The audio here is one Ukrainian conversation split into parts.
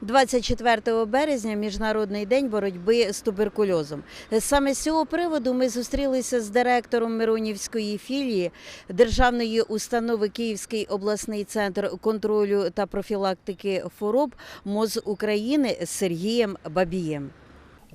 24 березня Міжнародний день боротьби з туберкульозом. Саме з цього приводу ми зустрілися з директором Миронівської філії державної установи Київський обласний центр контролю та профілактики хвороб МОЗ України Сергієм Бабієм.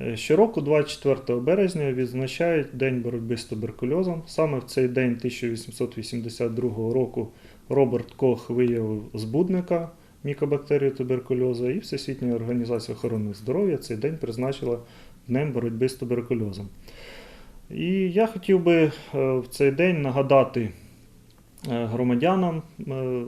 Е, Щороку, 24 березня, відзначають День боротьби з туберкульозом. Саме в цей день 1882 року Роберт Кох виявив збудника мікобактерії туберкульозу, і Всесвітня організація охорони здоров'я цей день призначила Днем боротьби з туберкульозом. І я хотів би е, в цей день нагадати е, громадянам, е,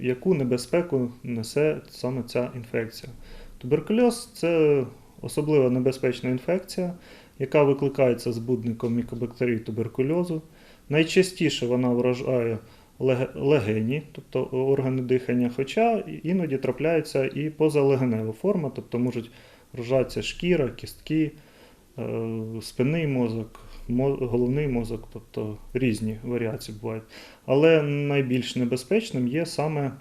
яку небезпеку несе саме ця інфекція. Туберкульоз це особливо небезпечна інфекція, яка викликається збудником мікобактерій туберкульозу. Найчастіше вона вражає легені, тобто органи дихання, хоча іноді трапляється і позалегенева форма, тобто можуть вражатися шкіра, кістки, е, спинний мозок, головний мозок, тобто різні варіації бувають. Але найбільш небезпечним є саме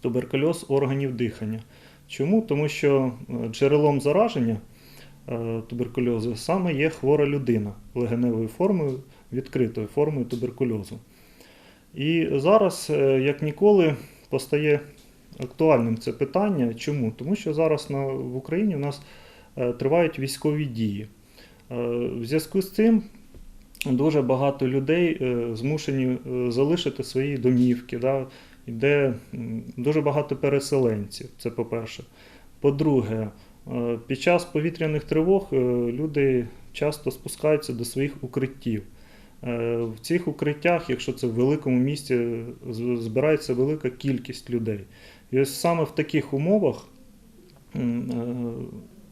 туберкульоз органів дихання. Чому? Тому що е, джерелом зараження е, туберкульозу саме є хвора людина легеневою формою, відкритою формою туберкульозу. І зараз, е, як ніколи, постає актуальним це питання. Чому? Тому що зараз на, в Україні у нас е, тривають військові дії. Е, В зв'язку з цим дуже багато людей змушені залишити свої домівки. Да? Йде дуже багато переселенців, це по-перше. По-друге, під час повітряних тривог люди часто спускаються до своїх укриттів. Е, В цих укриттях, якщо це в великому місті, збирається велика кількість людей. І ось саме в таких умовах е,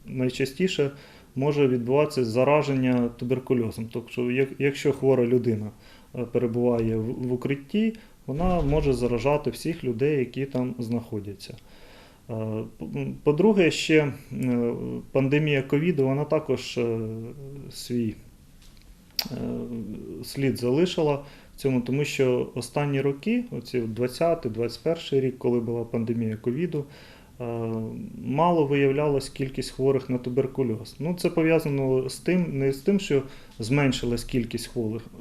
найчастіше може відбуватися зараження туберкульозом. Тобто, якщо хвора людина е, перебуває в укритті, вона може заражати всіх людей, які там знаходяться. По- По-друге, ще пандемія ковіду вона також свій слід залишила в цьому, тому що останні роки, оці 20-21 рік, коли була пандемія ковіду, е, мало виявлялась кількість хворих на туберкульоз. Ну, це пов'язано з тим, не з тим, що зменшилась кількість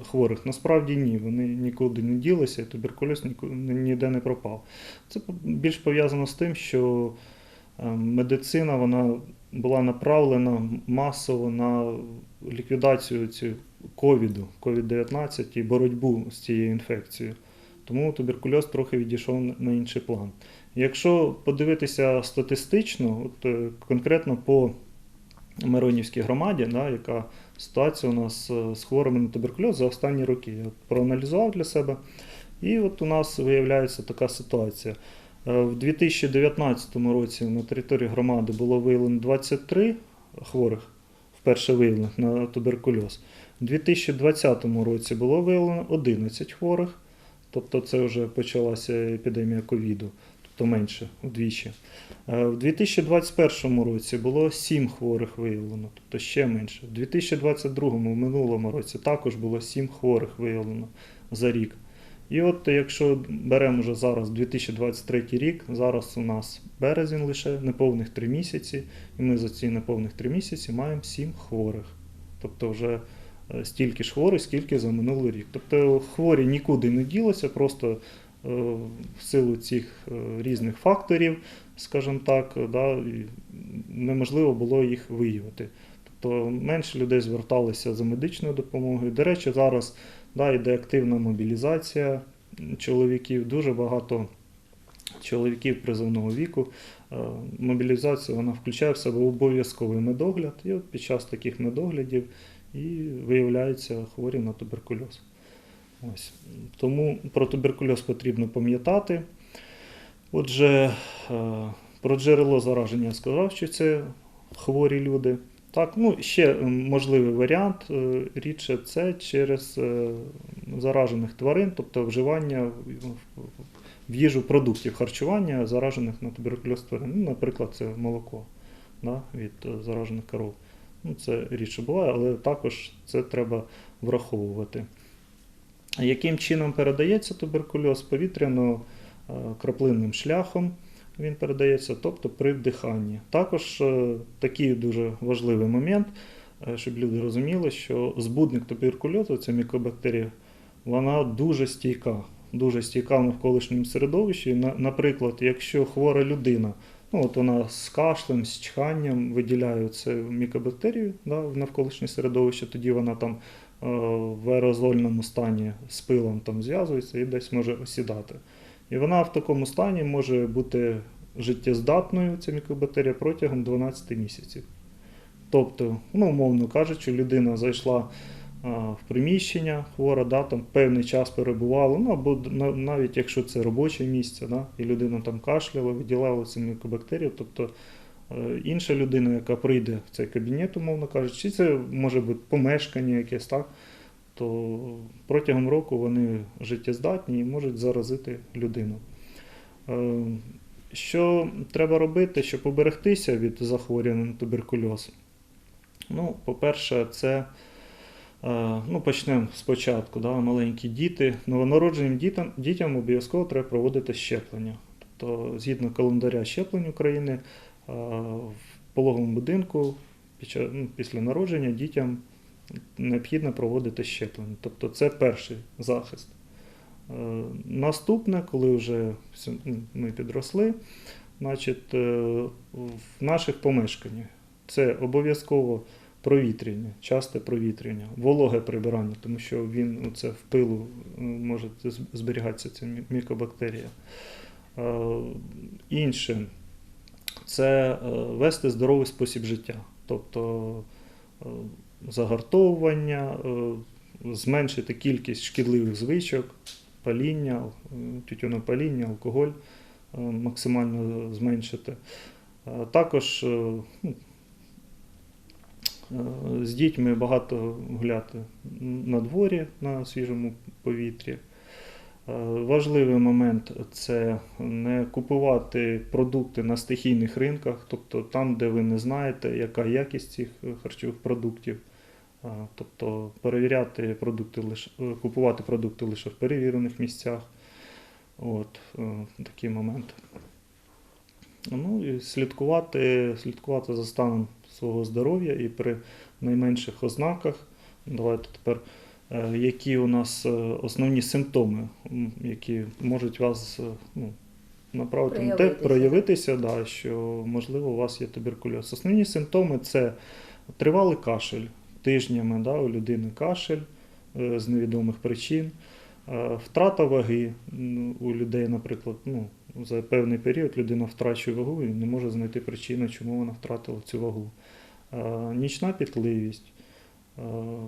хворих. Насправді ні, вони нікуди не ділися, і туберкульоз ніде не пропав. Це більш пов'язано з тим, що е, медицина вона була направлена масово на ліквідацію цього ковіду, COVID-19 і боротьбу з цією інфекцією. Тому туберкульоз трохи відійшов на- інший план. Якщо подивитися статистично, от, е, конкретно по Миронівській громаді, да, яка ситуація у нас е, з хворими на туберкульоз за останні роки. Я проаналізував для себе. І от у нас виявляється така ситуація. Е, В 2019 році на території громади було виявлено 23 хворих, вперше виявлених на туберкульоз. У 2020 році було виявлено 11 хворих, тобто це вже почалася епідемія ковіду, тобто менше вдвічі. В 2021 році було 7 хворих виявлено, тобто ще менше. У 2022 в минулому році також було 7 хворих виявлено за рік. І от якщо беремо вже зараз 2023 рік, зараз у нас березень лише неповних 3 місяці, і ми за ці неповних 3 місяці маємо 7 хворих. Тобто вже стільки ж хворих, скільки за минулий рік. Тобто хворі нікуди не ділися, просто е, в силу цих е, різних факторів, скажімо так, е, да, неможливо було їх виявити. Тобто менше людей зверталися за медичною допомогою. До речі, зараз да, йде активна мобілізація чоловіків, дуже багато чоловіків призовного віку. Е, Мобілізація вона включає в себе обов'язковий медогляд, і от під час таких медоглядів і виявляються хворі на туберкульоз. Ось. Тому про туберкульоз потрібно пам'ятати. Отже, е, про джерело зараження я сказав, що це хворі люди. Так, ну ще можливий варіант е, рідше це через е, заражених тварин, тобто вживання в- їжу продуктів харчування заражених на туберкульоз тварин. Ну, наприклад, це молоко да, від е, заражених коров. Ну, це рідше буває, але також це треба враховувати. Яким чином передається туберкульоз? Повітряно-краплинним шляхом він передається, тобто при вдиханні. Також е, такий дуже важливий момент, е, щоб люди розуміли, що збудник туберкульозу, ця мікобактерія, вона дуже стійка, дуже стійка в навколишньому середовищі. Наприклад, якщо хвора людина, ну от вона з кашлем, з чханням виділяє це мікобактерію да, в навколишнє середовище, тоді вона там е, в аерозольному стані з пилом там зв'язується і десь може осідати. І вона в такому стані може бути життєздатною, ця мікобактерія, протягом 12 місяців. Тобто, ну, умовно кажучи, людина зайшла в приміщення хвора, да, там певний час перебувала, ну або навіть якщо це робоче місце, да, і людина там кашляла, виділяла цю мікобактерію, тобто е, інша людина, яка прийде в цей кабінет, умовно кажучи, чи це може бути помешкання якесь, так, то протягом року вони життєздатні і можуть заразити людину. Е, Що треба робити, щоб поберегтися від захворювання на туберкульоз? Ну, по-перше, це ну, почнемо спочатку. Да, маленькі діти. Новонародженим дітям, дітям обов'язково треба проводити щеплення. Тобто, згідно календаря щеплень України, е, в пологовому будинку ну, після народження дітям необхідно проводити щеплення. Тобто це перший захист. Е, Наступне, коли вже ну, ми підросли, значить, е, в наших помешканнях це обов'язково провітряння, часте провітряння, вологе прибирання, тому що він ну, це в пилу е, може зберігатися ця мікобактерія. Е, Інше це е, вести здоровий спосіб життя, тобто е, загартовування, зменшити кількість шкідливих звичок, паління, тютюнопаління, алкоголь максимально зменшити. Також ну, з дітьми багато гуляти на дворі на свіжому повітрі. Е, Важливий момент це не купувати продукти на стихійних ринках, тобто там, де ви не знаєте, яка якість цих е, харчових продуктів. Е, Тобто перевіряти продукти лише е, купувати продукти лише в перевірених місцях. От е, такі моменти. Ну і слідкувати, слідкувати за станом свого здоров'я і при найменших ознаках. Давайте тепер, е, які у нас е, основні симптоми, які можуть вас е, ну, направити на те, Проявитися. да, що можливо у вас є туберкульоз. Основні симптоми це тривалий кашель тижнями, да, у людини кашель з невідомих причин. Е, Втрата ваги у людей, наприклад, ну, за певний період людина втрачує вагу і не може знайти причину, чому вона втратила цю вагу. Е, Нічна пітливість. Е,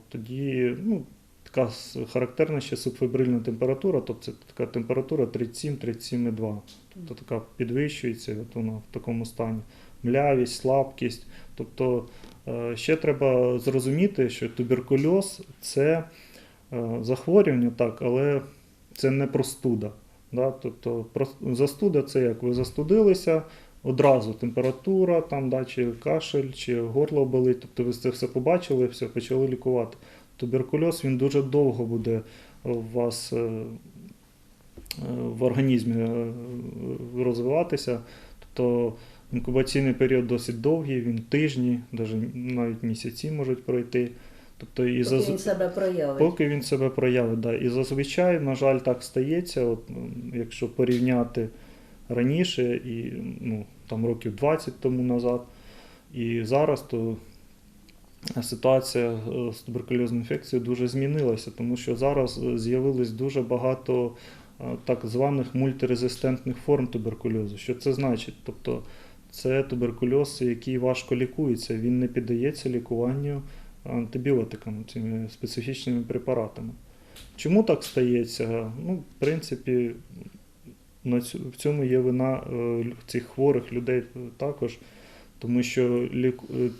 Тоді ну, така характерна ще субфебрильна температура, тобто це така температура 37-37,2. Тобто така підвищується, от вона в такому стані. Млявість, слабкість. Тобто ще треба зрозуміти, що туберкульоз це захворювання, так, але це не простуда. Да? Тобто застуда це як ви застудилися, одразу температура, там, да, чи кашель, чи горло болить. Тобто ви це все побачили, все почали лікувати. Туберкульоз він дуже довго буде у вас е, е, в організмі е, розвиватися. Тобто інкубаційний період досить довгий, він тижні, навіть місяці можуть пройти. Тобто і Поки заз- він себе проявить. Поки він себе проявить, да. І зазвичай, на жаль, так стається, от, якщо порівняти раніше, і ну, там років 20 тому назад, і зараз, то ситуація е, з туберкульозною інфекцією дуже змінилася, тому що зараз е, з'явилось дуже багато е, так званих мультирезистентних форм туберкульозу. Що це значить? Тобто це туберкульоз, який важко лікується, він не піддається лікуванню антибіотиками, цими специфічними препаратами. Чому так стається? Ну, в принципі, на цю, в цьому є вина е, цих хворих людей також, тому що е,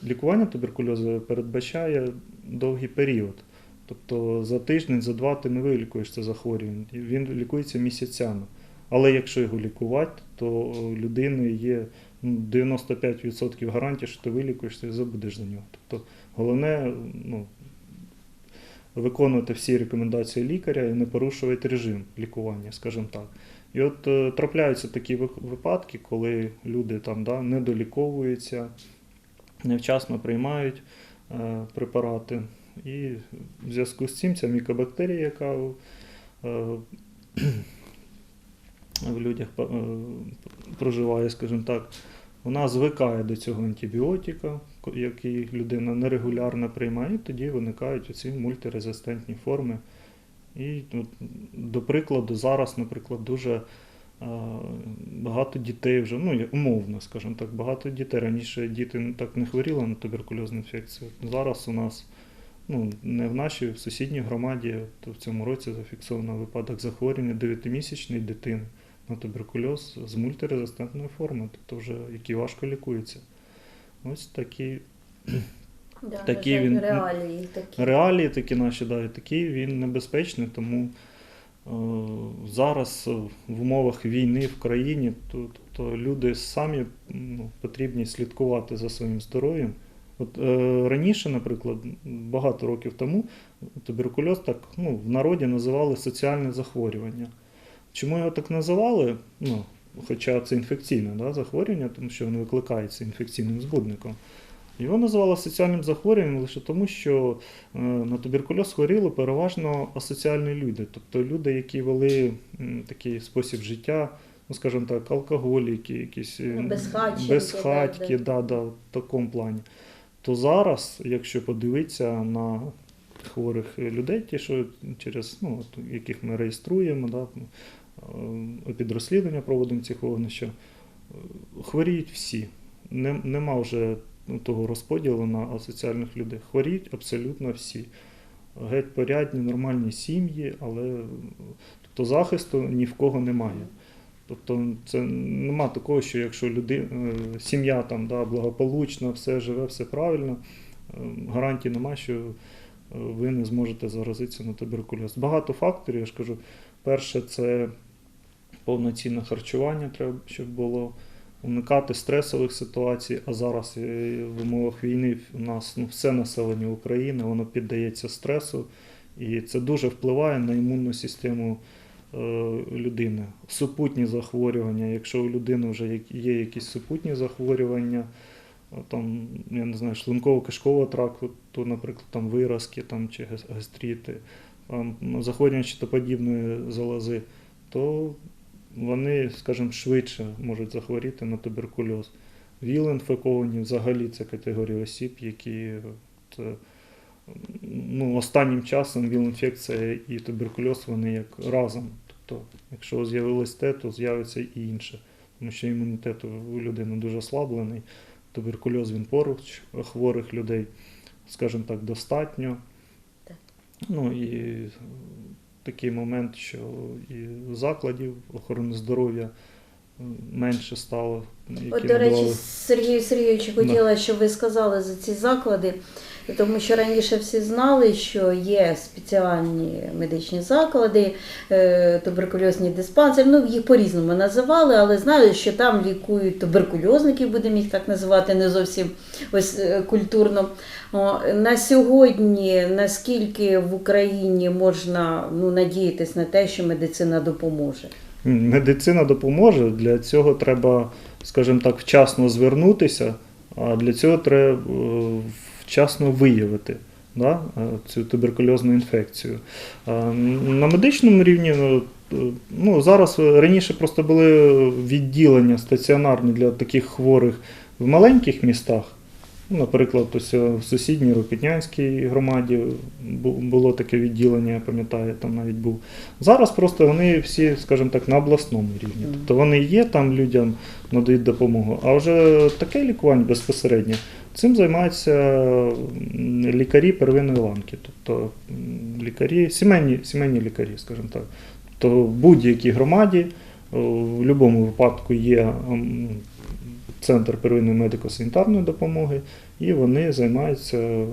лікування туберкульозу передбачає довгий період. Тобто за тиждень, за два ти не вилікуєш це захворювання. Він лікується місяцями. Але якщо його лікувати, то людини є ну, 95% гарантії, що ти вилікуєшся і забудеш за нього. Тобто головне ну, виконувати всі рекомендації лікаря і не порушувати режим лікування, скажімо так. І от е, трапляються такі випадки, коли люди там да, не доліковуються, невчасно приймають е, препарати. І в зв'язку з цим ця мікобактерія, яка е, в людях е, проживає, скажімо так, вона звикає до цього антибіотика, який людина нерегулярно приймає, і тоді виникають оці мультирезистентні форми. І, до прикладу, зараз, наприклад, дуже багато дітей вже, ну, умовно, скажімо так, багато дітей. Раніше діти так не хворіли на туберкульозну інфекцію. Зараз у нас, ну, не в нашій, в сусідній громаді, то в цьому році зафіксовано випадок захворювання 9-місячної дитини на туберкульоз з мультирезистентною формою, тобто вже який важко лікується. Ось такі Да, Такі жаль, він- реалії такі. реалії, такі наші, да, і такий він небезпечний, тому е, зараз в умовах війни в країні, то, тобто люди самі ну, потрібні слідкувати за своїм здоров'ям. От е, раніше, наприклад, багато років тому туберкульоз так ну, в народі називали соціальне захворювання. Чому його так називали? Ну, хоча це інфекційне да, захворювання, тому що воно викликається інфекційним збудником. Його називали соціальним захворюванням лише тому, що е, на туберкульоз хворіли переважно асоціальні люди, тобто люди, які вели такий спосіб життя, ну скажімо так, алкоголіки, якісь Ну, безхатьки, да, да, да, в такому плані. То зараз, якщо подивитися на хворих людей, ті, що через ну, яких ми реєструємо, да, е, підрозслідування проводимо ці вогнища, е, хворіють всі. Нема вже ну, того розподілу на асоціальних людей. Хворіють абсолютно всі. Геть порядні, нормальні сім'ї, але тобто захисту ні в кого немає. Тобто це нема такого, що якщо люди, е, сім'я там да, благополучна, все живе, все правильно, гарантії нема, що ви не зможете заразитися на туберкульоз. Багато факторів, я ж кажу. Перше, це повноцінне харчування, треба, щоб було уникати стресових ситуацій. А зараз е, в умовах війни у нас ну, все населення України воно піддається стресу, і це дуже впливає на імунну систему е, людини. Супутні захворювання, якщо у людини вже є- якісь супутні захворювання, там, я не знаю, шлунково-кишкового тракту, то, наприклад, там виразки там, чи гас- гастрити, там, захворювання щитоподібної залози, то вони, скажімо, швидше можуть захворіти на туберкульоз. ВІЛ-інфековані взагалі це категорія осіб, які от, е, ну, останнім часом ВІЛ-інфекція і туберкульоз вони як разом. Тобто, якщо з'явилось те, то з'явиться і інше. Тому що імунітет у людини дуже ослаблений. Туберкульоз він поруч хворих людей, скажімо так, достатньо. Так. Ну і такий момент, що і закладів охорони здоров'я менше стало. Які От, до речі, надавали- Сергію Сергійовичу, хотіла, щоб ви сказали за ці заклади, тому що раніше всі знали, що є спеціальні медичні заклади, е, туберкульозні диспансери, ну їх по-різному називали, але знали, що там лікують туберкульозників, будемо їх так називати, не зовсім ось е, культурно. На сьогодні наскільки в Україні можна ну, надіятись на те, що медицина допоможе? Медицина допоможе. Для цього треба, скажімо так, вчасно звернутися, а для цього треба е, вчасно виявити да, е, цю туберкульозну інфекцію. На медичному рівні ну, е, ну, зараз раніше просто були відділення стаціонарні для таких хворих в маленьких містах. Наприклад, ось е, в сусідній Рокетнянській громаді було таке відділення, я пам'ятаю, там навіть був. Зараз просто вони всі, скажімо так, на обласному рівні. Тобто вони є, там людям надають допомогу. А вже таке лікування безпосередньо цим займаються лікарі первинної ланки, тобто лікарі, сімейні, сімейні лікарі, скажімо так. Тобто в будь-якій громаді в будь-якому випадку є центр первинної медико-санітарної допомоги, і вони займаються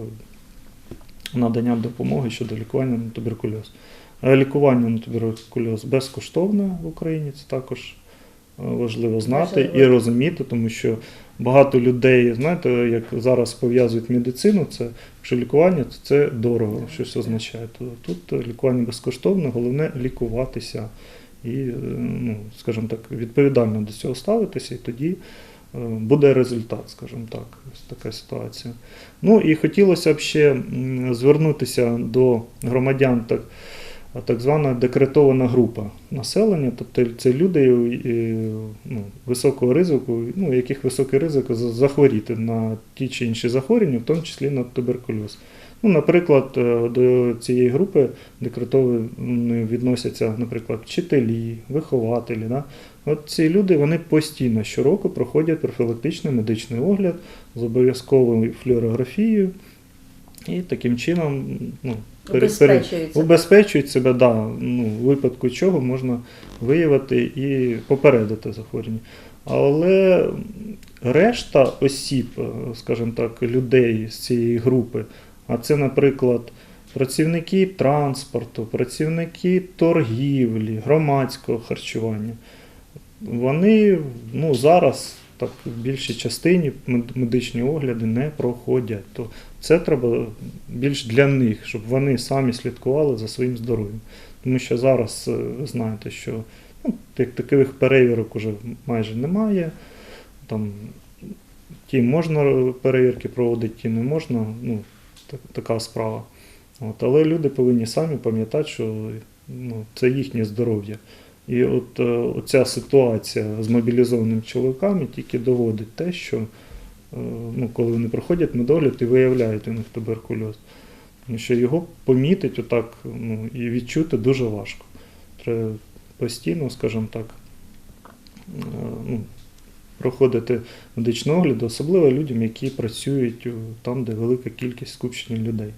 наданням допомоги щодо лікування на туберкульоз. Лікування на туберкульоз безкоштовне в Україні, це також важливо знати і розуміти, тому що багато людей, знаєте, як зараз пов'язують медицину, це якщо лікування, то це дорого, щось означає. То тут лікування безкоштовне, головне лікуватися. і, е, ну, скажімо так, відповідально до цього ставитися, і тоді е, буде результат, скажімо так, ось така ситуація. Ну і хотілося б ще звернутися до громадян так, так звана декретована група населення, тобто це люди е, ну, високого ризику, ну, яких високий ризик захворіти на ті чи інші захворювання, в тому числі на туберкульоз. Ну, наприклад, е, до цієї групи декретовані відносяться, наприклад, вчителі, вихователі. Да? От ці люди вони постійно щороку проходять профілактичний медичний огляд з обов'язковою флюорографією і таким чином ну, пере- убезпечують себе, да, ну, в випадку чого можна виявити і попередити захворювання. Але решта осіб, е, скажімо так, людей з цієї групи, а це, наприклад, працівники транспорту, працівники торгівлі, громадського харчування, вони ну, зараз так, в більшій частині медичні огляди не проходять. То це треба більш для них, щоб вони самі слідкували за своїм здоров'ям. Тому що зараз е, ви знаєте, що ну, таких перевірок уже майже немає. Там, ті можна перевірки проводити, ті не можна. Ну, так, така справа. От, але люди повинні самі пам'ятати, що ну, це їхнє здоров'я. І от е, оця ситуація з мобілізованими чоловіками тільки доводить те, що е, ну, коли вони проходять медогляд і виявляють у них туберкульоз, тому що його помітить отак ну, і відчути дуже важко. Треба постійно, скажімо так, е, ну, проходити медичний огляд, особливо людям, які працюють там, де велика кількість скупчення людей.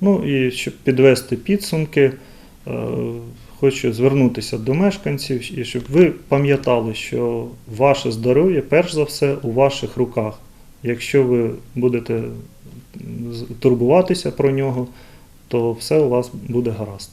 Ну і щоб підвести підсумки, хочу звернутися до мешканців і щоб ви пам'ятали, що ваше здоров'я перш за все у ваших руках. Якщо ви будете турбуватися про нього, то все у вас буде гаразд.